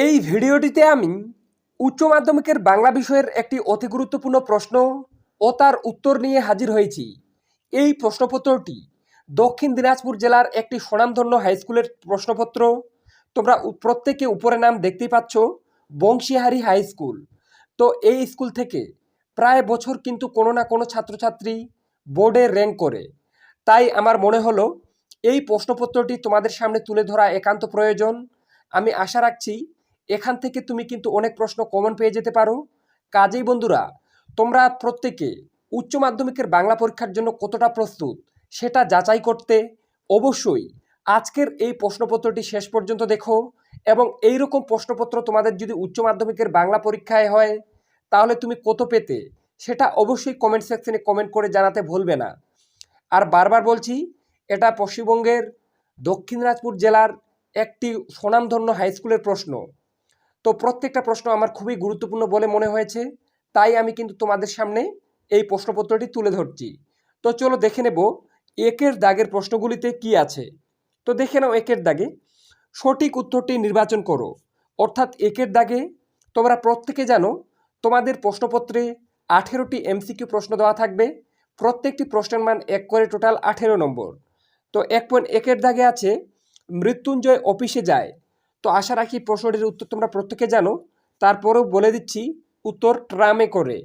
এই ভিডিওটিতে আমি উচ্চ মাধ্যমিকের বাংলা বিষয়ের একটি অতি গুরুত্বপূর্ণ প্রশ্ন ও তার উত্তর নিয়ে হাজির হয়েছি। এই প্রশ্নপত্রটি দক্ষিণ দিনাজপুর জেলার একটি স্বনামধন্য হাই স্কুলের প্রশ্নপত্র। তোমরা প্রত্যেকে উপরে নাম দেখতেই পাচ্ছ, বংশীহারি হাই স্কুল। তো এই স্কুল থেকে প্রায় বছর কিন্তু কোনো না কোনো ছাত্রছাত্রী বোর্ডে র্যাঙ্ক করে। তাই আমার মনে হলো, এই প্রশ্নপত্রটি তোমাদের সামনে তুলে ধরা একান্ত প্রয়োজন। আমি আশা রাখছি এখান থেকে তুমি কিন্তু অনেক প্রশ্ন কমন পেয়ে যেতে পারো। কাজেই বন্ধুরা, তোমরা প্রত্যেকে উচ্চ মাধ্যমিকের বাংলা পরীক্ষার জন্য কতটা প্রস্তুত সেটা যাচাই করতে অবশ্যই আজকের এই প্রশ্নপত্রটি শেষ পর্যন্ত দেখো এবং এই রকম প্রশ্নপত্র তোমাদের যদি উচ্চ মাধ্যমিকের বাংলা পরীক্ষায় হয়, তাহলে তুমি কত পেতে সেটা অবশ্যই কমেন্ট সেকশনে কমেন্ট করে জানাতে ভুলবে না। আর বারবার বলছি, এটা পশ্চিমবঙ্গের দক্ষিণ দিনাজপুর জেলার একটি স্বনামধন্য হাই স্কুলের প্রশ্ন। তো প্রত্যেকটা প্রশ্ন আমার খুবই গুরুত্বপূর্ণ বলে মনে হয়েছে, তাই আমি কিন্তু তোমাদের সামনে এই প্রশ্নপত্রটি তুলে ধরছি। তো চলো দেখে নেব একের দাগের প্রশ্নগুলিতে কি আছে। তো দেখে নাও একের দাগে, সঠিক উত্তরটি নির্বাচন করো। অর্থাৎ একের দাগে তোমরা প্রত্যেকে জানো, তোমাদের প্রশ্নপত্রে আঠেরোটি এমসিকিউ প্রশ্ন দেওয়া থাকবে, প্রত্যেকটি প্রশ্নের মান এক করে টোটাল আঠেরো নম্বর। তো এক পয়েন্ট একের দাগে আছে, মৃত্যুঞ্জয় অফিসে যায় তো আশা রাখি প্রশ্নটির উত্তর তোমরা প্রত্যেকে জানো। তারপরেও বলে দিচ্ছি, উত্তর ট্রামে করে।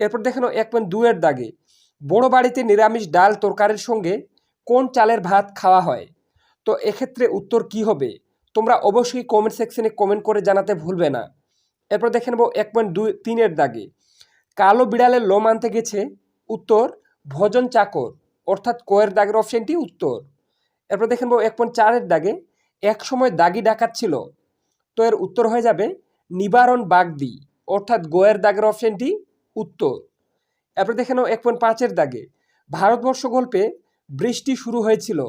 এরপর দেখেন এক পয়েন্ট দুয়ের দাগে। বড় বাড়িতে নিরামিষ ডাল তরকারির সঙ্গে কোন চালের ভাত খাওয়া হয়? তো এক্ষেত্রে উত্তর কি হবে? তোমরা অবশ্যই কমেন্ট সেকশনে কমেন্ট করে জানাতে ভুলবে না। এরপর দেখে নেব, এক পয়েন্ট দুই তিনের দাগে। কালো বিড়ালের লোম আনতে গেছে, উত্তর ভজন চাকর, অর্থাৎ কোয়ের দাগের অপশনটি উত্তর। এরপর দেখে নেব, এক পয়েন্ট চারের দাগে। এক সময় দাগি ডাকাত ছিল। তো এর উত্তর হয়ে যাবে নিবারণ বাগদি, অর্থাৎ গোয়ের দাগের অপশনটি উত্তর। এরপর দেখে নাও এক পয়েন্ট পাঁচের দাগে। ভারতবর্ষ গল্পে বৃষ্টি শুরু হয়েছিল,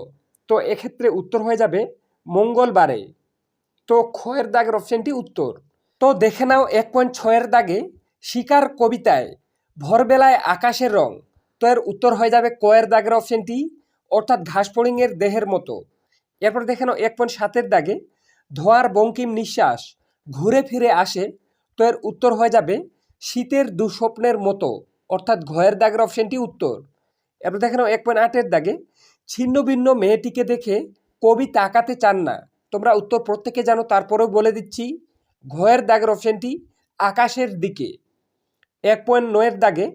তো এক্ষেত্রে উত্তর হয়ে যাবে মঙ্গলবারে। তো ক্ষয়ের দাগের অপশনটি উত্তর। তো দেখে নাও এক পয়েন্ট ছয়ের দাগে শিকার কবিতায় ভোরবেলায় আকাশের রং। তো এর উত্তর হয়ে যাবে কয়ের দাগের অপশনটি, অর্থাৎ ঘাসফড়িংয়ের দেহের মতো। এরপর দেখে এক পয়েন্ট সাতের দাগে ধোয়ার বঙ্কিম নিঃশ্বাস ঘুরে ফিরে আসে তো এর উত্তর হয়ে যাবে শীতের দুঃস্বপ্নের মতো, অর্থাৎ ঘয়ের দাগের অপশনটি উত্তর। এরপর দেখে নাও, এক পয়েন্ট আটের দাগে ছিন্ন ভিন্ন মেয়েটিকে দেখে কবি তাকাতে চান না। তোমরা উত্তর প্রত্যেকে জানো, তারপরেও বলে দিচ্ছি ঘয়ের দাগের অপশনটি আকাশের দিকে। এক পয়েন্ট নয়ের দাগে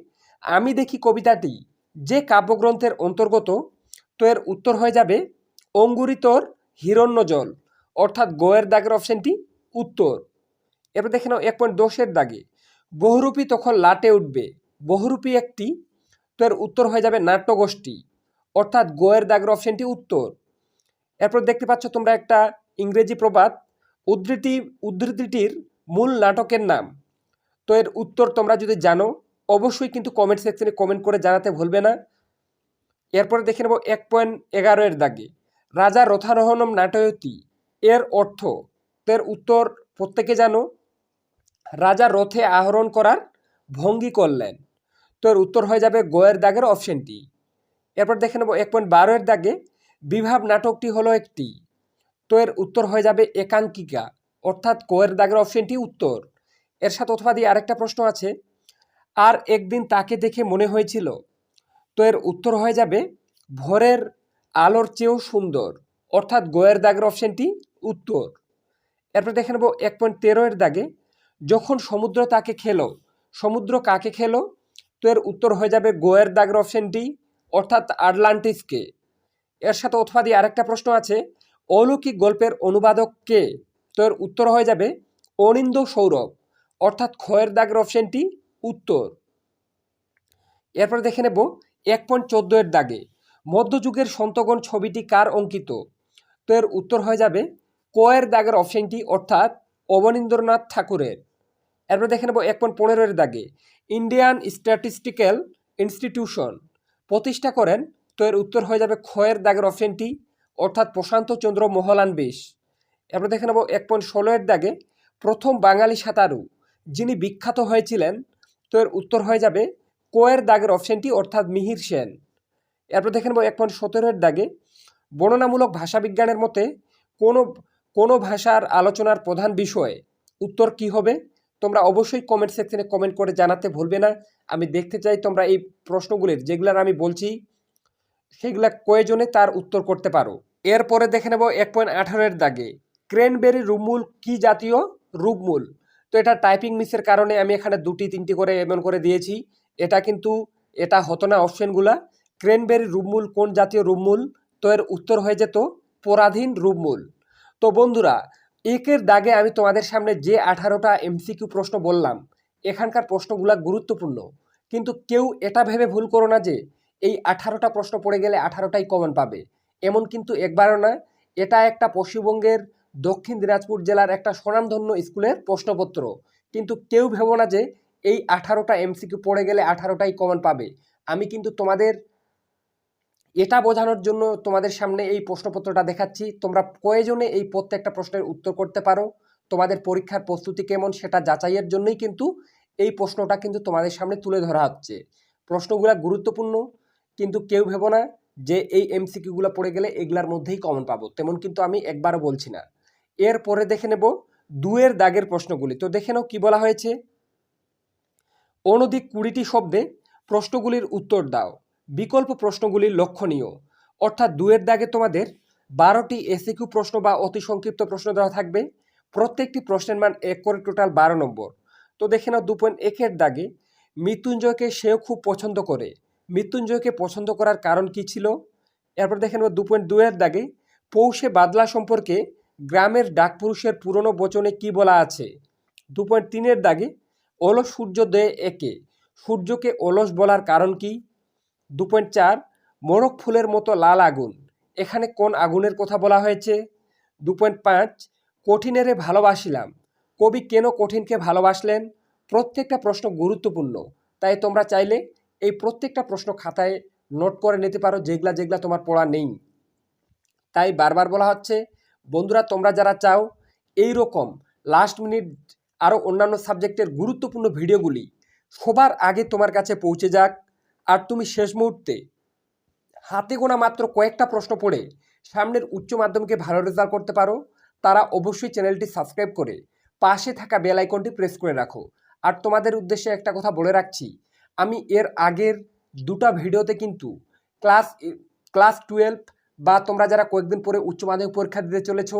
আমি দেখি কবিতাটি যে কাব্যগ্রন্থের অন্তর্গত, তো এর উত্তর হয়ে যাবে অঙ্গুরিতর হিরণ্য জল অর্থাৎ গোয়ের দাগের অপশনটি উত্তর। এরপর দেখে নাও, এক পয়েন্ট দশের দাগে, বহুরূপী তখন লাটে উঠবে। বহুরূপী একটি, তো এর উত্তর হয়ে যাবে নাট্যগোষ্ঠী, অর্থাৎ গোয়ের দাগের অপশনটি উত্তর। এরপর দেখতে পাচ্ছ তোমরা একটা ইংরেজি প্রবাদ, উদ্ধৃতি, উদ্ধৃতিটির মূল নাটকের নাম। তো এর উত্তর তোমরা যদি জানো, অবশ্যই কিন্তু কমেন্ট সেকশনে কমেন্ট করে জানাতে ভুলবে না। এরপরে দেখে নেব এক পয়েন্ট এগারো এর দাগে রাজা রথারোহণম নাটয়তি। এর অর্থ তো এর উত্তর প্রত্যেকে জানো, রাজা রথে আহরণ করার ভঙ্গি করলেন। তো এর উত্তর হয়ে যাবে গোয়ের দাগের অপশনটি। এরপর দেখে নেব, এক পয়েন্ট বারোয়ের দাগে বিভাব নাটকটি হলো একটি। তো এর উত্তর হয়ে যাবে একাঙ্কিকা, অর্থাৎ কোয়ের দাগের অপশনটি উত্তর। এর সাথে অথবা দিয়ে আরেকটা প্রশ্ন আছে, আর একদিন তাকে দেখে মনে হয়েছিল তো এর উত্তর হয়ে যাবে ভোরের আলোর চেয়েও সুন্দর। অর্থাৎ গোয়ের দাগের অপশনটি উত্তর। এরপর দেখে নেব এক পয়েন্ট তেরো এর দাগে, যখন সমুদ্র তাকে খেলো, সমুদ্র কাকে খেলো? তো এর উত্তর হয়ে যাবে গোয়ের দাগের অপশনটি, অর্থাৎ আটলান্টিসকে। এর সাথে অথবা দিয়ে আরেকটা প্রশ্ন আছে, অলৌকিক গল্পের অনুবাদক কে? তো এর উত্তর হয়ে যাবে অনিন্দ সৌরভ, অর্থাৎ ক্ষয়ের দাগের অপশনটি উত্তর। এরপর দেখে নেব এক পয়েন্ট চোদ্দ এর দাগে মধ্যযুগের সন্তগণ ছবিটি কার অঙ্কিত? তো এর উত্তর হয়ে যাবে কয়ের দাগের অপশনটি, অর্থাৎ অবনীন্দ্রনাথ ঠাকুরের। এরপর দেখে নেব এক পয়েন্ট পনেরো এর দাগে। ইন্ডিয়ান স্ট্যাটিস্টিক্যাল ইনস্টিটিউশন প্রতিষ্ঠা করেন, তো এর উত্তর হয়ে যাবে ক্ষয়ের দাগের অপশনটি, অর্থাৎ প্রশান্ত চন্দ্র মোহলান বেশ। এরপর দেখে নেব এক পয়েন্ট ষোলোয়ের দাগে প্রথম বাঙালি সাঁতারু, যিনি বিখ্যাত হয়েছিলেন, তো এর উত্তর হয়ে যাবে কোয়ের দাগের অপশনটি, অর্থাৎ মিহির সেন। এরপর দেখে নেব এক পয়েন্ট সতেরোর দাগে বর্ণনামূলক ভাষাবিজ্ঞানের মতে কোনো কোনো ভাষার আলোচনার প্রধান বিষয় উত্তর কি হবে? তোমরা অবশ্যই কমেন্ট সেকশনে কমেন্ট করে জানাতে ভুলবে না। আমি দেখতে চাই তোমরা এই প্রশ্নগুলির, যেগুলার আমি বলছি, সেগুলা কয়জনে তার উত্তর করতে পারো। এরপরে দেখে নেব এক পয়েন্ট আঠারোর দাগে ক্রেনবেরি রুমমূল কি জাতীয়? রূপমূল তো এটা টাইপিং মিসের কারণে আমি এখানে দুটি, তিনটি করে এমন করে দিয়েছি। এটা কিন্তু, এটা হতো না অপশনগুলা ক্রেনবেরি রূপমূল কোন জাতীয় রূপমূল তো এর উত্তর হয়ে যেত পরাধীন রূপমূল তো বন্ধুরা, একের দাগে আমি তোমাদের সামনে যে আঠারোটা এমসিকিউ প্রশ্ন বললাম, এখানকার প্রশ্নগুলা গুরুত্বপূর্ণ। কিন্তু কেউ এটা ভেবে ভুল করো না যে, এই আঠারোটা প্রশ্ন পড়ে গেলে আঠারোটাই কমন পাবে। এমন কিন্তু একবারও না, এটা একটা পশ্চিমবঙ্গের দক্ষিণ দিনাজপুর জেলার একটা স্বনামধন্য স্কুলের প্রশ্নপত্র। কিন্তু কেউ ভেবো না যে, এই আঠারোটা এমসিকিউ পড়ে গেলে আঠারোটাই কমন পাবে। আমি কিন্তু তোমাদের এটা বোঝানোর জন্য তোমাদের সামনে এই প্রশ্নপত্রটা দেখাচ্ছি। তোমরা প্রয়োজনে এই প্রত্যেকটা প্রশ্নের উত্তর করতে পারো। তোমাদের পরীক্ষার প্রস্তুতি কেমন সেটা যাচাইয়ের জন্যই কিন্তু এই প্রশ্নটা কিন্তু তোমাদের সামনে তুলে ধরা হচ্ছে। প্রশ্নগুলো গুরুত্বপূর্ণ, কিন্তু কেউ ভেবো না যে এই এমসিকিউগুলো পড়ে গেলে এগুলার মধ্যেই কমন পাবো। তেমন কিন্তু আমি একবারও বলছি না। এরপরে দেখে নেব দুয়ের দাগের প্রশ্নগুলি। তো দেখে নাও কী বলা হয়েছে। অনধিক কুড়িটি শব্দে প্রশ্নগুলির উত্তর দাও। বিকল্প প্রশ্নগুলি লক্ষণীয়। অর্থাৎ দুয়ের দাগে তোমাদের বারোটি এসিকিউ প্রশ্ন বা অতি সংক্ষিপ্ত প্রশ্ন দেওয়া থাকবে। প্রত্যেকটি প্রশ্নের মান এক করে টোটাল বারো নম্বর। তো দেখে নাও দু পয়েন্ট একের দাগে মৃত্যুঞ্জয়কে সেও খুব পছন্দ করে। মৃত্যুঞ্জয়কে পছন্দ করার কারণ কি ছিল? এরপর দেখে নেব দু পয়েন্ট দুয়ের দাগে পৌষে বাদলা সম্পর্কে গ্রামের ডাকপুরুষের পুরনো বচনে কি বলা আছে? দু পয়েন্ট তিনের দাগে অলস সূর্যোদয়ে একে। সূর্যকে অলস বলার কারণ কি? দু পয়েন্ট চার, মোরগ ফুলের মতো লাল আগুন। এখানে কোন আগুনের কথা বলা হয়েছে? দু পয়েন্ট পাঁচ, কঠিনেরে ভালোবাসিলাম। কবি কেন কঠিনকে ভালোবাসলেন? প্রত্যেকটা প্রশ্ন গুরুত্বপূর্ণ। তাই তোমরা চাইলে এই প্রত্যেকটা প্রশ্ন খাতায় নোট করে নিতে পারো, যেগুলা যেগুলা তোমার পড়া নেই। তাই বারবার বলা হচ্ছে, বন্ধুরা, তোমরা যারা চাও এই রকম লাস্ট মিনিট আরও অন্যান্য সাবজেক্টের গুরুত্বপূর্ণ ভিডিওগুলি সবার আগে তোমার কাছে পৌঁছে যাক। আর তুমি শেষ মুহূর্তে হাতে গোনা মাত্র কয়েকটা প্রশ্ন পড়ে সামনের উচ্চ মাধ্যমিকে ভালো রেজাল্ট করতে পারো, তারা অবশ্যই চ্যানেলটি সাবস্ক্রাইব করে পাশে থাকা বেল আইকনটি প্রেস করে রাখো। আর তোমাদের উদ্দেশ্যে একটা কথা বলে রাখছি, আমি এর আগের দুটো ভিডিওতে কিন্তু ক্লাস ক্লাস টুয়েলভ বা তোমরা যারা কয়েকদিন পরে উচ্চ মাধ্যমিক পরীক্ষা দিতে চলেছো,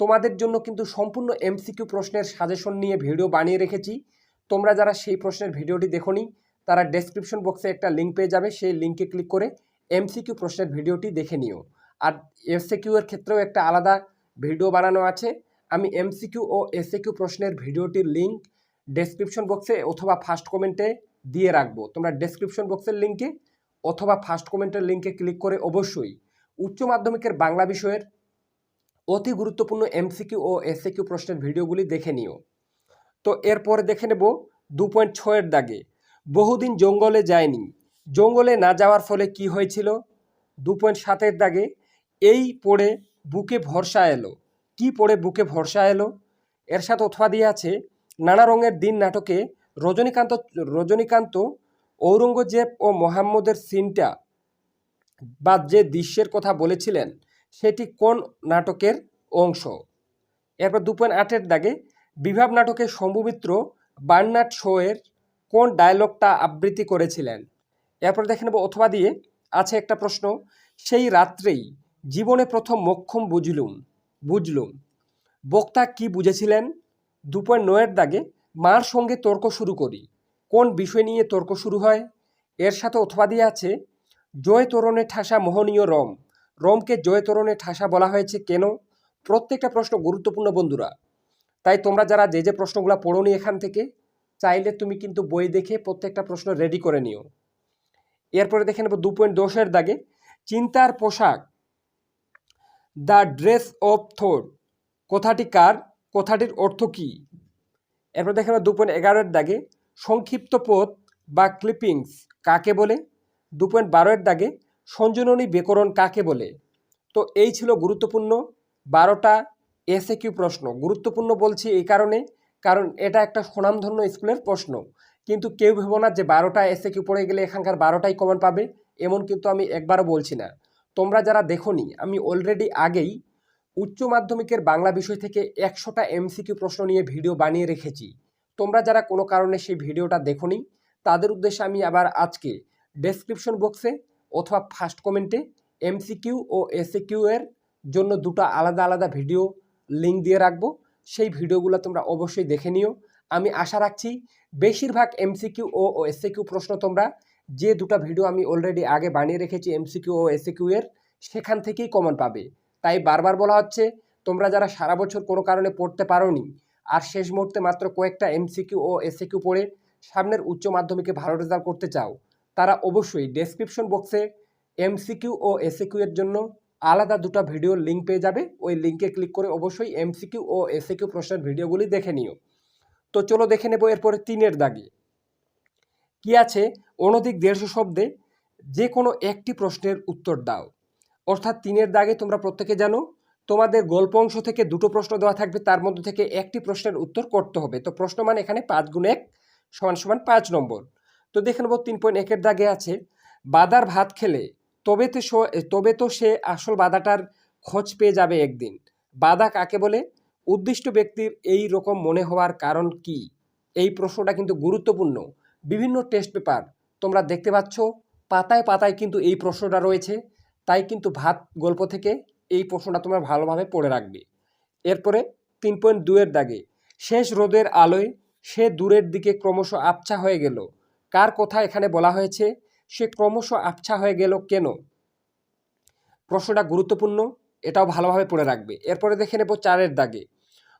তোমাদের জন্য কিন্তু সম্পূর্ণ এমসিকিউ প্রশ্নের সাজেশন নিয়ে ভিডিও বানিয়ে রেখেছি। তোমরা যারা সেই প্রশ্নের ভিডিওটি দেখোনি তারা ডেসক্রিপশন বক্সে একটা লিঙ্ক পেয়ে যাবে, সেই লিঙ্কে ক্লিক করে এমসিকিউ প্রশ্নের ভিডিওটি দেখে নিও। আর এসএকিউ এর ক্ষেত্রেও একটা আলাদা ভিডিও বানানো আছে। আমি এমসিকিউ ও এসএকিউ প্রশ্নের ভিডিওটির লিঙ্ক ডেসক্রিপশন বক্সে অথবা ফার্স্ট কমেন্টে দিয়ে রাখব। তোমরা ডেসক্রিপশন বক্সের লিঙ্কে অথবা ফার্স্ট কমেন্টের লিঙ্কে ক্লিক করে অবশ্যই উচ্চ মাধ্যমিকের বাংলা বিষয়ের অতি গুরুত্বপূর্ণ এমসিকিউ ও এসএকিউ প্রশ্নের ভিডিওগুলি দেখে নিও। তো এরপরে দেখে নেব দু পয়েন্ট ছয়ের দাগে বহুদিন জঙ্গলে যায়নি। জঙ্গলে না যাওয়ার ফলে কি হয়েছিল? দু পয়েন্ট সাতের দাগে এই পড়ে বুকে ভরসা এলো। কি পড়ে বুকে ভরসা এলো? এর সাথে অথবা দিয়ে আছে, নানা রঙের দিন নাটকে রজনীকান্ত রজনীকান্ত, ঔরঙ্গজেব ও মোহাম্মদের সিনটা বা যে দৃশ্যের কথা বলেছিলেন, সেটি কোন নাটকের অংশ? এরপর দু পয়েন্ট আটের দাগে বিভাব নাটকে শম্ভুমিত্র বার্নাট শোয়ের কোন ডায়লগটা আবৃত্তি করেছিলেন? এরপর দেখে নেব অথবা দিয়ে আছে একটা প্রশ্ন। সেই রাত্রেই জীবনে প্রথম মক্ষম বুঝলুম বুঝলুম। বক্তা কি বুঝেছিলেন? দু পয়েন্ট নয়ের দাগে মার সঙ্গে তর্ক শুরু করি। কোন বিষয় নিয়ে তর্ক শুরু হয়? এর সাথে অথবা দিয়ে আছে, জয় তোরণে ঠাসা মোহনীয় রম। রমকে জয় তোরণে ঠাসা বলা হয়েছে কেন? প্রত্যেকটা প্রশ্ন গুরুত্বপূর্ণ বন্ধুরা। তাই তোমরা যারা যে যে প্রশ্নগুলো পড়োনি এখান থেকে চাইলে তুমি কিন্তু বই দেখে প্রত্যেকটা প্রশ্ন রেডি করে নিও। এরপরে দেখে নেব দু পয়েন্ট দশের দাগে, চিন্তার পোশাক দ্য ড্রেস অফ থোট কথাটি কার, কথাটির অর্থ কী? এরপর দেখে নেব দু পয়েন্ট এগারোর দাগে, সংক্ষিপ্ত পথ বা ক্লিপিংস কাকে বলে? দু পয়েন্ট বারোয়ের দাগে, সঞ্জননী ব্যাকরণ কাকে বলে? তো এই ছিল গুরুত্বপূর্ণ বারোটা এসে কিউ প্রশ্ন। গুরুত্বপূর্ণ বলছি এই কারণে কারণ এটা একটা সুনামধন্য স্কুলের প্রশ্ন। কিন্তু কেউ ভেবো না যে বারোটা এসে কিউ পড়ে গেলে এখানকার বারোটাই কমন পাবে, এমন কিন্তু আমি একবারও বলছি না। তোমরা যারা দেখোনি, আমি অলরেডি আগেই উচ্চ মাধ্যমিকের বাংলা বিষয় থেকে একশোটা এমসিকিউ প্রশ্ন নিয়ে ভিডিও বানিয়ে রেখেছি। তোমরা যারা কোনো কারণে সেই ভিডিওটা দেখোনি, তাদের উদ্দেশ্যে আমি আবার আজকে ডেসক্রিপশন বক্সে অথবা ফার্স্ট কমেন্টে এমসিকিউ ও এসিকিউ এর জন্য দুটো আলাদা আলাদা ভিডিও লিঙ্ক দিয়ে রাখব। সেই ভিডিওগুলো তোমরা অবশ্যই দেখে নিও। আমি আশা রাখছি বেশিরভাগ এমসিকিউ ও এসিকিউ প্রশ্ন তোমরা, যে দুটো ভিডিও আমি অলরেডি আগে বানিয়ে রেখেছি এমসিকিউ ও এসিকিউ এর, সেখান থেকেই কমন পাবে। তাই বারবার বলা হচ্ছে, তোমরা যারা সারা বছর কোনো কারণে পড়তে পারোনি, আর শেষ মুহূর্তে মাত্র কয়েকটা এমসিকিউ ও এসসিকিউ পড়ে সামনের উচ্চ মাধ্যমিকে ভালো রেজাল্ট করতে চাও, তারা অবশ্যই ডেসক্রিপশন বক্সে এমসিকিউ ও এসিকিউ এর জন্য আলাদা দুটো ভিডিও লিঙ্ক পেয়ে যাবে। ওই লিঙ্কে ক্লিক করে অবশ্যই এমসিকিউ ও এসিকিউ প্রশ্নের ভিডিওগুলি দেখে নিও। তো চলো দেখে নেব এরপরে তিনের দাগে। কি আছে? অনধিক দেড়শো শব্দে যে কোনো একটি প্রশ্নের উত্তর দাও। অর্থাৎ তিনের দাগে তোমরা প্রত্যেকে জানো, তোমাদের গল্প অংশ থেকে দুটো প্রশ্ন দেওয়া থাকবে, তার মধ্যে থেকে একটি প্রশ্নের উত্তর করতে হবে। তো প্রশ্ন মানে এখানে পাঁচ গুণ এক সমান সমান পাঁচ নম্বর। তো দেখে নেব তিন পয়েন্ট একের দাগে আছে, বাদার ভাত খেলে তবে তো তবে তো সে আসল বাধাটার খোঁজ পেয়ে যাবে একদিন। বাধা কাকে বলে? উদ্দিষ্ট ব্যক্তির এই রকম মনে হওয়ার কারণ কি? এই প্রশ্নটা কিন্তু গুরুত্বপূর্ণ। বিভিন্ন টেস্ট পেপার তোমরা দেখতে পাচ্ছ, পাতায় পাতায় কিন্তু এই প্রশ্নটা রয়েছে। তাই কিন্তু ভাত গল্প থেকে এই প্রশ্নটা তোমরা ভালোভাবে পড়ে রাখবে। এরপরে তিন পয়েন্ট দুয়ের দাগে, শেষ রোদের আলোয় সে দূরের দিকে ক্রমশ আবছা হয়ে গেল। কার কথা এখানে বলা হয়েছে? সে ক্রমশ আবছা হয়ে গেল কেন? প্রশ্নটা গুরুত্বপূর্ণ, এটাও ভালোভাবে পড়ে রাখবে। এরপরে দেখে নেব চারের দাগে।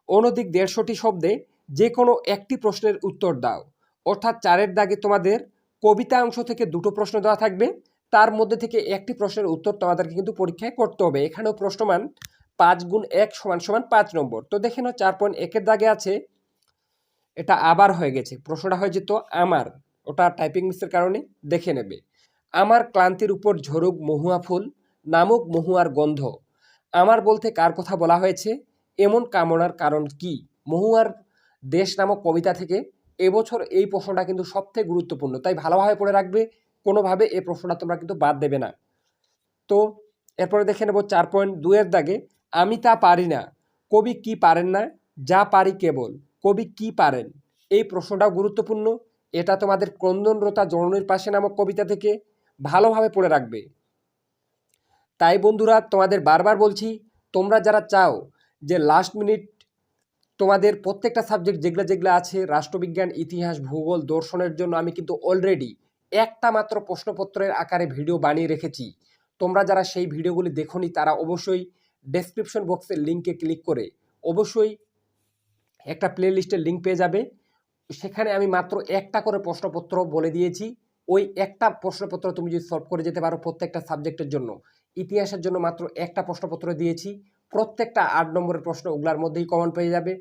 অনধিক দেড়শোটি শব্দে যে কোনো একটি প্রশ্নের উত্তর দাও। অর্থাৎ চারের দাগে তোমাদের কবিতা অংশ থেকে দুটো প্রশ্ন দেওয়া থাকবে। তার মধ্যে থেকে একটি প্রশ্নের উত্তর তোমাদেরকে কিন্তু পরীক্ষায় করতে হবে। এখানেও প্রশ্নমান পাঁচ গুণ এক সমান সমান পাঁচ নম্বর। তো দেখে নাও, চার পয়েন্ট একের দাগে আছে, এটা আবার হয়ে গেছে। প্রশ্নটা হয়ে যেত আমার। ওটা টাইপিং মিসের কারণে দেখে নেবে। আমার ক্লান্তির উপর ঝরুক মহুয়া ফুল, নামুক মহুয়ার গন্ধ। আমার বলতে কার কথা বলা হয়েছে? এমন কামনার কারণ কি? মহুয়ার দেশ নামক কবিতা থেকে এবছর এই প্রশ্নটা কিন্তু সবথেকে গুরুত্বপূর্ণ। তাই ভালোভাবে পড়ে রাখবে, কোনোভাবে এই প্রশ্নটা তোমরা কিন্তু বাদ দেবে না। তো এরপরে দেখে নেব চার পয়েন্ট দুয়ের দাগে, আমি তা পারি না। কবি কি পারেন না? যা পারি কেবল। কবি কি পারেন? এই প্রশ্নটাও গুরুত্বপূর্ণ। এটা তোমাদের ক্রন্দনরতা জননীর পাশে নামক কবিতা থেকে ভালোভাবে পড়ে রাখবে। তাই বন্ধুরা, তোমাদের বারবার বলছি, তোমরা যারা চাও যে লাস্ট মিনিট তোমাদের প্রত্যেকটা সাবজেক্ট যেগুলো যেগুলো আছে, রাষ্ট্রবিজ্ঞান, ইতিহাস, ভূগোল, দর্শনের জন্য আমি কিন্তু অলরেডি একটা মাত্র প্রশ্নপত্রের আকারে ভিডিও বানিয়ে রেখেছি। তোমরা যারা সেই ভিডিওগুলি দেখোনি, তারা অবশ্যই ডেসক্রিপশন বক্সের লিঙ্কে ক্লিক করে অবশ্যই একটা প্লে লিস্টের লিঙ্ক পেয়ে যাবে। সেখানে আমি মাত্র একটা করে প্রশ্নপত্র বলে দিয়েছি। ওই একটা প্রশ্নপত্র তুমি যদি সলভ করে যেতে পারো প্রত্যেকটা সাবজেক্টের জন্য। ইতিহাসের জন্য মাত্র একটা প্রশ্নপত্র দিয়েছি। প্রত্যেকটা আট নম্বরের প্রশ্ন ওগুলার মধ্যেই কমন পেয়ে যাবে।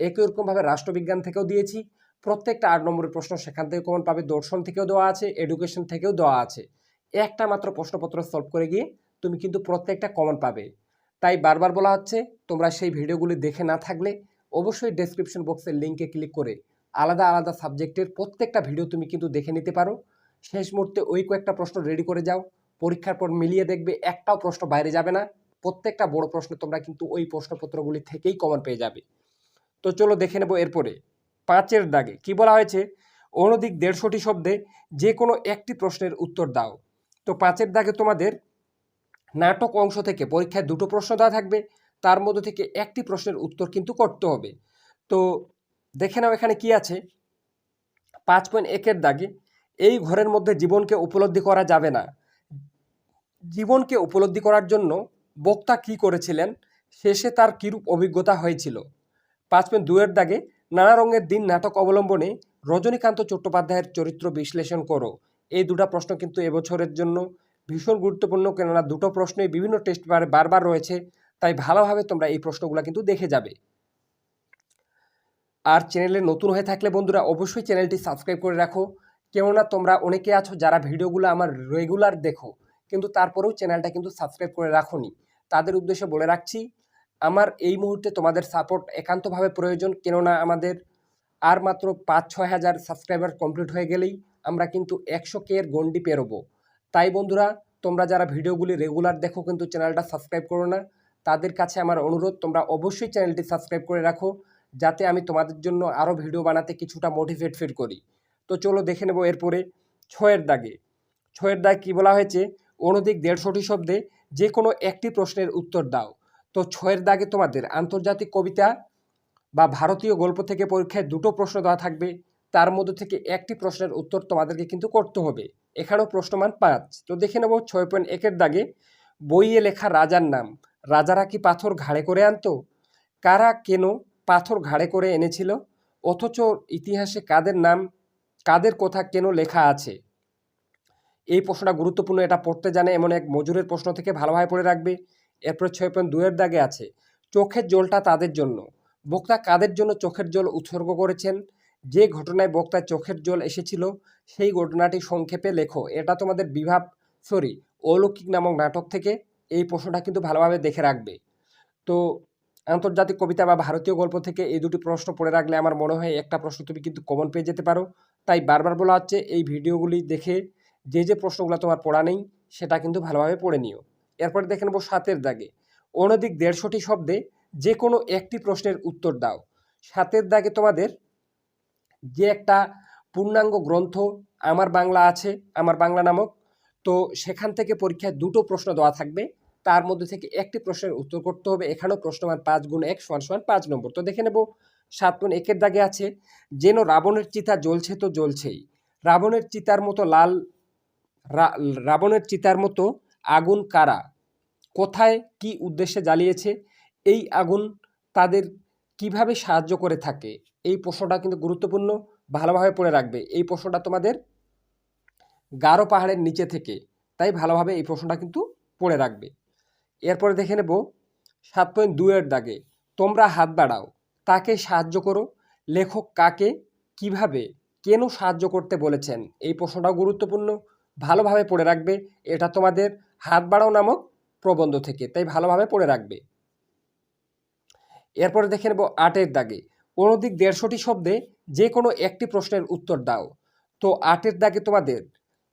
একই রকমভাবে রাষ্ট্রবিজ্ঞান থেকেও দিয়েছি। প্রত্যেকটা আট নম্বরের প্রশ্ন সেখান থেকে কমন পাবে। দর্শন থেকেও দেওয়া আছে। এডুকেশন থেকেও দেওয়া আছে। একটা মাত্র প্রশ্নপত্র সলভ করে গিয়ে তুমি কিন্তু প্রত্যেকটা কমন পাবে। তাই বারবার বলা হচ্ছে, তোমরা সেই ভিডিওগুলি দেখে না থাকলে অবশ্যই ডেসক্রিপশন বক্সের লিঙ্কে ক্লিক করে আলাদা আলাদা সাবজেক্টের প্রত্যেকটা ভিডিও তুমি কিন্তু দেখে নিতে পারো। শেষ মুহূর্তে ওই কয়েকটা প্রশ্ন রেডি করে যাও। পরীক্ষার পর মিলিয়ে দেখবে একটাও প্রশ্ন বাইরে যাবে না। প্রত্যেকটা বড় প্রশ্ন তোমরা কিন্তু ওই প্রশ্নপত্রগুলি থেকেই কমন পেয়ে যাবে। তো চলো দেখে নেব এরপরে। পাঁচের দাগে কি বলা হয়েছে? অনধিক দেড়শোটি শব্দে যে কোনো একটি প্রশ্নের উত্তর দাও। তো পাঁচের দাগে তোমাদের নাটক অংশ থেকে পরীক্ষায় দুটো প্রশ্ন দেওয়া থাকবে। তার মধ্যে থেকে একটি প্রশ্নের উত্তর কিন্তু করতে হবে। তো দেখে নাও এখানে কি আছে। পাঁচ পয়েন্ট একের দাগে এই ঘরের মধ্যে জীবনকে উপলব্ধি করা যাবে না। জীবনকে উপলব্ধি করার জন্য বক্তা কি করেছিলেন? শেষে তার কিরূপ অভিজ্ঞতা হয়েছিল? পাঁচ পয়েন্ট দুয়ের দাগে নানা রঙের দিন নাটক অবলম্বনে রজনীকান্ত চট্টোপাধ্যায়ের চরিত্র বিশ্লেষণ করো। এই দুটো প্রশ্ন কিন্তু এবছরের জন্য ভীষণ গুরুত্বপূর্ণ, কেননা দুটো প্রশ্নই বিভিন্ন টেস্ট পেপারে বারবার রয়েছে, তাই ভালোভাবে তোমরা এই প্রশ্নগুলো কিন্তু দেখে যাবে। আর চ্যানেলে নতুন হয়ে থাকলে বন্ধুরা অবশ্যই চ্যানেলটি সাবস্ক্রাইব করে রাখো। কেননা তোমরা অনেকে আছো যারা ভিডিওগুলো আমার রেগুলার দেখো, কিন্তু তারপরেও চ্যানেলটা কিন্তু সাবস্ক্রাইব করে রাখোনি। তাদের উদ্দেশ্যে বলে রাখছি, আমার এই মুহূর্তে তোমাদের সাপোর্ট একান্তভাবে প্রয়োজন, কেননা আমাদের আর মাত্র পাঁচ ছয় হাজার সাবস্ক্রাইবার কমপ্লিট হয়ে গেলেই আমরা কিন্তু একশো কে এর গন্ডি পেরোবো। তাই বন্ধুরা, তোমরা যারা ভিডিওগুলি রেগুলার দেখো কিন্তু চ্যানেলটা সাবস্ক্রাইব করো না, তাদের কাছে আমার অনুরোধ, তোমরা অবশ্যই চ্যানেলটি সাবস্ক্রাইব করে রাখো। যাতে আমি তোমাদের জন্য আরও ভিডিও বানাতে কিছুটা মোটিভেট ফিল করি। তো চলো দেখে নেব এরপরে ছয়ের দাগে। ছয়ের দাগ কী বলা হয়েছে? অনধিক দেড়শোটি শব্দে যে কোনো একটি প্রশ্নের উত্তর দাও। তো ছয়ের দাগে তোমাদের আন্তর্জাতিক কবিতা বা ভারতীয় গল্প থেকে পরীক্ষায় দুটো প্রশ্ন দেওয়া থাকবে। তার মধ্যে থেকে একটি প্রশ্নের উত্তর তোমাদেরকে কিন্তু করতে হবে। এখানেও প্রশ্নমান পাঁচ। তো দেখে নেব ছয় পয়েন্ট একের দাগে। বইয়ে লেখা রাজার নাম। রাজারা কি পাথর ঘাড়ে করে আনতো? কারা, কেন পাথর ঘাড়ে করে এনেছিল, অথচ ইতিহাসে কাদের নাম, কাদের কথা কেন লেখা আছে? এই প্রশ্নটা গুরুত্বপূর্ণ, এটা পড়তে জানে এমন এক মজুরের প্রশ্ন থেকে ভালোভাবে পড়ে রাখবে। এরপর ছয় পয়েন্ট দুয়ের দাগে আছে, চোখের জলটা তাদের জন্য। বক্তা কাদের জন্য চোখের জল উৎসর্গ করেছেন? যে ঘটনায় বক্তার চোখের জল এসেছিল, সেই ঘটনাটি সংক্ষেপে লেখো। এটা তোমাদের বিভাব সরি অলৌকিক নামক নাটক থেকে এই প্রশ্নটা কিন্তু ভালোভাবে দেখে রাখবে। তো আন্তর্জাতিক কবিতা বা ভারতীয় গল্প থেকে এই দুটি প্রশ্ন পড়ে রাখলে আমার মনে হয় একটা প্রশ্ন তুমি কিন্তু কমন পেয়ে যেতে পারো। তাই বারবার বলা হচ্ছে, এই ভিডিওগুলি দেখে যে যে প্রশ্নগুলো তোমার পড়া নেই, সেটা কিন্তু ভালোভাবে পড়ে নিও। এরপরে দেখে নেব সাতের দাগে। অনধিক দেড়শোটি শব্দে যে কোনো একটি প্রশ্নের উত্তর দাও। সাতের দাগে তোমাদের যে একটা পূর্ণাঙ্গ গ্রন্থ, আমার বাংলা আছে, আমার বাংলা নামক, তো সেখান থেকে পরীক্ষায় দুটো প্রশ্ন দেওয়া থাকবে। তার মধ্যে থেকে একটি প্রশ্নের উত্তর করতে হবে। এখানেও প্রশ্নমান পাঁচ গুণ এক সমান সমান পাঁচ নম্বর। তো দেখে নেব, সাত গুণ একের দাগে আছে, যেন রাবণের চিতা জ্বলছে তো জ্বলছেই। রাবণের চিতার মতো লাল রাবণের চিতার মতো আগুন কারা? কোথায় কি উদ্দেশ্যে জ্বালিয়েছে? এই আগুন তাদের কীভাবে সাহায্য করে থাকে? এই প্রশ্নটা কিন্তু গুরুত্বপূর্ণ, ভালোভাবে পড়ে রাখবে। এই প্রশ্নটা তোমাদের গারো পাহাড়ের নিচে থেকে, তাই ভালোভাবে এই প্রশ্নটা কিন্তু পড়ে রাখবে। এরপরে দেখে নেব সাত পয়েন্ট দুয়ের দাগে। তোমরা হাত বাড়াও। তাকে সাহায্য করো? লেখক কাকে? কীভাবে? কেন সাহায্য করতে বলেছেন? এই প্রশ্নটাও গুরুত্বপূর্ণ। ভালোভাবে পড়ে রাখবে। এটা তোমাদের হাত বাড়াও নামক প্রবন্ধ থেকে, তাই ভালোভাবে পড়ে রাখবে। এরপরে দেখে নেব আটের দাগে। অনধিক দেড়শোটি শব্দে যে কোনো একটি প্রশ্নের উত্তর দাও। তো আটের দাগে তোমাদের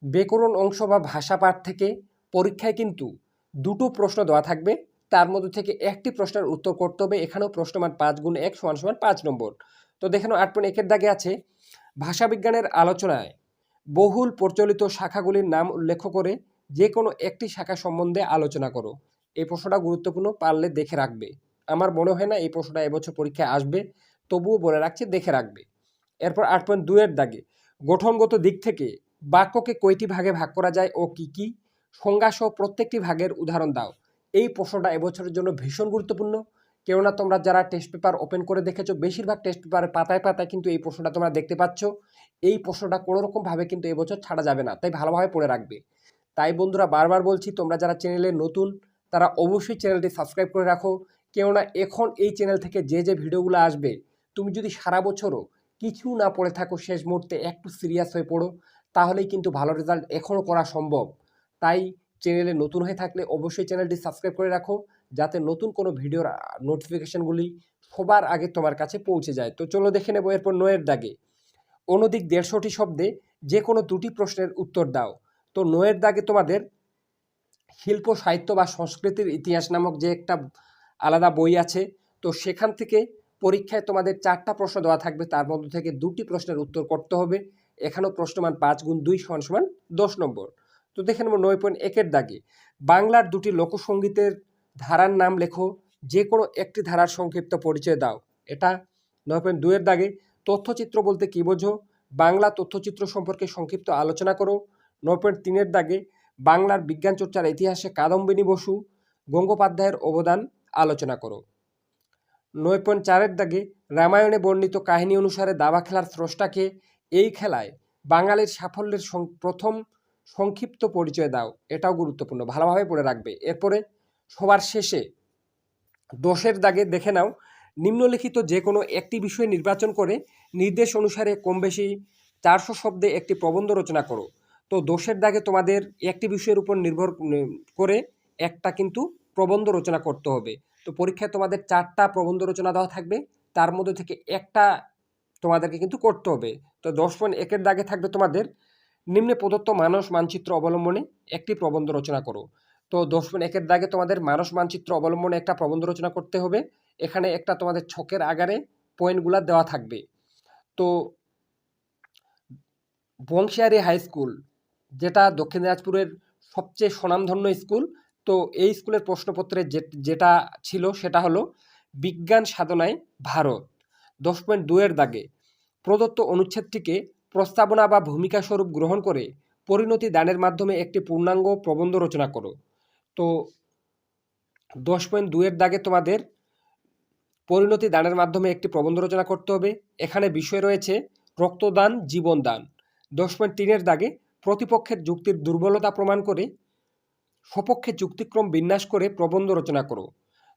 ব্যাকরণ অংশ বা ভাষা পাঠ থেকে পরীক্ষায় কিন্তু দুটো প্রশ্ন দেওয়া থাকবে। তার মধ্যে থেকে একটি প্রশ্নের উত্তর করতে হবে। এখানেও প্রশ্নমান পাঁচ গুণ এক সমান সমান পাঁচ নম্বর। তো দেখেন আট পয়েন্ট একের দাগে আছে, ভাষাবিজ্ঞানের আলোচনায় বহুল প্রচলিত শাখাগুলির নাম উল্লেখ করে যে কোনো একটি শাখা সম্বন্ধে আলোচনা করো। এই প্রশ্নটা গুরুত্বপূর্ণ পারলে দেখে রাখবে। আমার মনে হয় না এই প্রশ্নটা এবছর পরীক্ষায় আসবে, তবুও বলে রাখছি দেখে রাখবে। এরপর আট পয়েন্ট দুয়ের দাগে, গঠনগত দিক থেকে বাক্যকে কয়টি ভাগে ভাগ করা যায় ও কি কি? সংজ্ঞাসহ প্রত্যেকটি ভাগের উদাহরণ দাও। এই প্রশ্নটা এবছরের জন্য ভীষণ গুরুত্বপূর্ণ। কেননা তোমরা যারা টেস্ট পেপার ওপেন করে দেখেছ, বেশিরভাগ টেস্ট পেপারের পাতায় পাতায় কিন্তু এই প্রশ্নটা তোমরা দেখতে পাচ্ছ। এই প্রশ্নটা কোনো রকমভাবে কিন্তু এবছর ছাড়া যাবে না, তাই ভালোভাবে পড়ে রাখবে। তাই বন্ধুরা, বারবার বলছি, তোমরা যারা চ্যানেলে নতুন, তারা অবশ্যই চ্যানেলটি সাবস্ক্রাইব করে রাখো। কেননা এখন এই চ্যানেল থেকে যে যে ভিডিওগুলো আসবে, তুমি যদি সারা বছরও কিছু না পড়ে থাকো শেষ মুহূর্তে, একটু সিরিয়াস হয়ে পড়ো, তাহলেই কিন্তু ভালো রেজাল্ট এখনও করা সম্ভব। তাই চ্যানেলে নতুন হয়ে থাকলে অবশ্যই চ্যানেলটি সাবস্ক্রাইব করে রাখো, যাতে নতুন কোনো ভিডিওর নোটিফিকেশনগুলি সবার আগে তোমার কাছে পৌঁছে যায়। তো চলো দেখে নেব এরপর নয়ের দাগে। অনধিক দেড়শোটি শব্দে যে কোনো দুটি প্রশ্নের উত্তর দাও। তো নয়ের দাগে তোমাদের শিল্প, সাহিত্য বা সংস্কৃতির ইতিহাস নামক যে একটা আলাদা বই আছে, তো সেখান থেকে পরীক্ষায় তোমাদের চারটা প্রশ্ন দেওয়া থাকবে। তার মধ্যে থেকে দুটি প্রশ্নের উত্তর করতে হবে। এখানেও প্রশ্নমান পাঁচ গুণ দুই সমান সমান দশ নম্বর। তো দেখে নেব নয় পয়েন্ট একের দাগে। বাংলার দুটি লোকসঙ্গীতের ধারার নাম লেখো যে কোনো একটি ধারার সংক্ষিপ্ত পরিচয় দাও। এটা নয় পয়েন্ট দুয়ের দাগে। তথ্যচিত্র বলতে কী বোঝো? বাংলা তথ্যচিত্র সম্পর্কে সংক্ষিপ্ত আলোচনা করো। নয় পয়েন্ট তিনের দাগে বাংলার বিজ্ঞান চর্চার ইতিহাসে কাদম্বিনী বসু গঙ্গোপাধ্যায়ের অবদান আলোচনা করো। নয় পয়েন্ট চারের দাগে রামায়ণে বর্ণিত কাহিনী অনুসারে দাবা খেলার স্রষ্টাকে এই খেলায় বাঙালির সাফল্যের প্রথম সংক্ষিপ্ত পরিচয় দাও, এটাও গুরুত্বপূর্ণ, ভালোভাবে পড়ে রাখবে। এরপরে সবার শেষে দোষের দাগে দেখে নাও, নিম্নলিখিত যে কোনো একটি বিষয় নির্বাচন করে নির্দেশ অনুসারে কম বেশি চারশো শব্দে একটি প্রবন্ধ রচনা করো। তো দোষের দাগে তোমাদের একটি বিষয়ের উপর নির্ভর করে একটা কিন্তু প্রবন্ধ রচনা করতে হবে। তো পরীক্ষায় তোমাদের চারটা প্রবন্ধ রচনা দেওয়া থাকবে, তার মধ্যে থেকে একটা তোমাদেরকে কিন্তু করতে হবে। তো দশ পয়েন্ট একের দাগে থাকবে তোমাদের নিম্নে প্রদত্ত মানস মানচিত্র অবলম্বনে একটি প্রবন্ধ রচনা করো। তো দশ একের দাগে তোমাদের মানস মানচিত্র অবলম্বনে একটা প্রবন্ধ রচনা করতে হবে। এখানে একটা তোমাদের ছকের আগারে পয়েন্টগুলো দেওয়া থাকবে। তো বংশিয়ারি হাই স্কুল, যেটা দক্ষিণ দিনাজপুরের সবচেয়ে স্বনামধন্য স্কুল, তো এই স্কুলের প্রশ্নপত্রে যেটা ছিল সেটা হলো, বিজ্ঞান সাধনায় ভারত। দশ পয়েন্ট দুয়ের দাগে প্রদত্ত অনুচ্ছেদটিকে প্রস্তাবনা বা ভূমিকা স্বরূপ গ্রহণ করে পরিণতি দানের মাধ্যমে একটি পূর্ণাঙ্গ প্রবন্ধ রচনা করো। তো দশ পয়েন্ট দুয়ের দাগে তোমাদের পরিণতি দানের মাধ্যমে একটি প্রবন্ধ রচনা করতে হবে। এখানে বিষয় রয়েছে রক্তদান, জীবনদান। দশ পয়েন্ট তিনের দাগে প্রতিপক্ষের যুক্তির দুর্বলতা প্রমাণ করে সপক্ষে যুক্তিক্রম বিন্যাস করে প্রবন্ধ রচনা করো।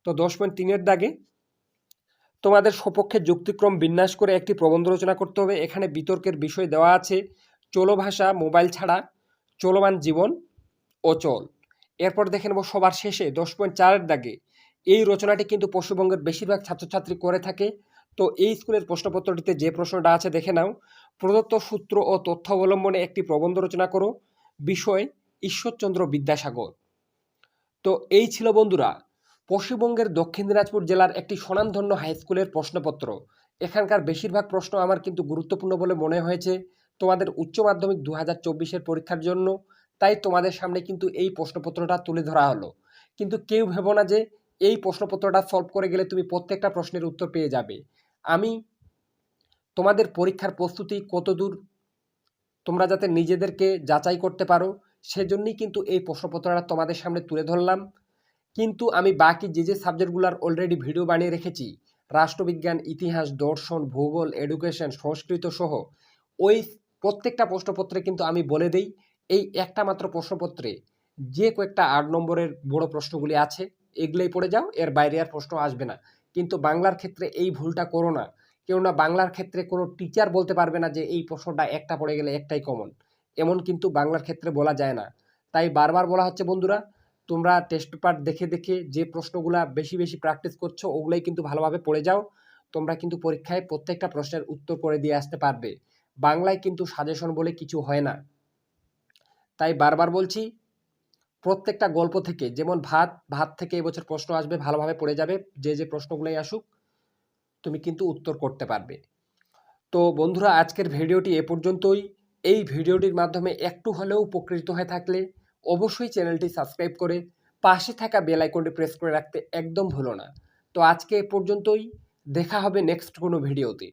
তো দশ পয়েন্ট তিনের দাগে তোমাদের সপক্ষে যুক্তিক্রম বিন্যাস করে একটি প্রবন্ধ রচনা করতে হবে। এখানে বিতর্কের বিষয় দেওয়া আছে। চলো ভাষা মোবাইল ছাড়া চলমান জীবন অচল। এরপর দেখে নেব সবার শেষে দশ পয়েন্ট চারের দাগে। এই রচনাটি কিন্তু পশ্চিমবঙ্গের বেশিরভাগ ছাত্রছাত্রী করে থাকে। তো এই স্কুলের প্রশ্নপত্রটিতে যে প্রশ্নটা আছে দেখে নাও। প্রদত্ত সূত্র ও তথ্য অবলম্বনে একটি প্রবন্ধ রচনা করো। বিষয় ঈশ্বরচন্দ্র বিদ্যাসাগর। তো এই ছিল বন্ধুরা পশ্চিমবঙ্গের দক্ষিণ দিনাজপুর জেলার একটি স্বনামধন্য হাই স্কুলের প্রশ্নপত্র। এখানকার বেশিরভাগ প্রশ্ন আমার কিন্তু গুরুত্বপূর্ণ বলে মনে হয়েছে। তোমাদের উচ্চ মাধ্যমিক দু হাজার পরীক্ষার জন্য, তাই তোমাদের সামনে কিন্তু এই প্রশ্নপত্রটা তুলে ধরা হলো। কিন্তু কেউ ভেবো না যে, এই প্রশ্নপত্রটা সলভ করে গেলে তুমি প্রত্যেকটা প্রশ্নের উত্তর পেয়ে যাবে। আমি তোমাদের পরীক্ষার প্রস্তুতি কতদূর তোমরা যাতে নিজেদেরকে যাচাই করতে পারো, সেজন্যই কিন্তু এই প্রশ্নপত্রটা তোমাদের সামনে তুলে ধরলাম। কিন্তু আমি বাকি যে যে সাবজেক্টগুলোর অলরেডি ভিডিও বানিয়ে রেখেছি, রাষ্ট্রবিজ্ঞান, ইতিহাস, দর্শন, ভূগোল এডুকেশন সংস্কৃত সহ, ওই প্রত্যেকটা প্রশ্নপত্রে কিন্তু আমি বলে দেই, এই একটা মাত্র প্রশ্নপত্রে যে কয়েকটা আট নম্বরের বড় প্রশ্নগুলি আছে, এগুলোই পড়ে যাও, এর বাইরে আর প্রশ্ন আসবে না। কিন্তু বাংলার ক্ষেত্রে এই ভুলটা করো না। কেননা বাংলার ক্ষেত্রে কোনো টিচার বলতে পারবে না যে এই প্রশ্নটা একটা পড়ে গেলে একটাই কমন এমন কিন্তু বাংলার ক্ষেত্রে বলা যায় না। তাই বারবার বলা হচ্ছে বন্ধুরা তোমরা টেস্ট পেপার দেখে দেখে যে প্রশ্নগুলা বেশি বেশি প্র্যাকটিস করছ, ওগুলোই কিন্তু ভালোভাবে পড়ে যাও। তোমরা কিন্তু পরীক্ষায় প্রত্যেকটা প্রশ্নের উত্তর করে দিয়ে আসতে পারবে। বাংলায় কিন্তু সাজেশন বলে কিছু হয় না। তাই বারবার বলছি, প্রত্যেকটা গল্প থেকে, যেমন ভাত ভাত থেকে এবছর প্রশ্ন আসবে, ভালোভাবে পড়ে যাবে, যে যে প্রশ্নগুলোই আসুক, তুমি কিন্তু উত্তর করতে পারবে। তো বন্ধুরা, আজকের ভিডিওটি এ পর্যন্তই। এই ভিডিওটির মাধ্যমে একটু হলেও উপকৃত হয়ে থাকলে অবশ্যই চ্যানেলটি সাবস্ক্রাইব করে পাশে থাকা বেল আইকনটি প্রেস করে রাখতে একদম ভুলো না। তো আজকে এ পর্যন্তই, দেখা হবে নেক্সট কোনো ভিডিওতে।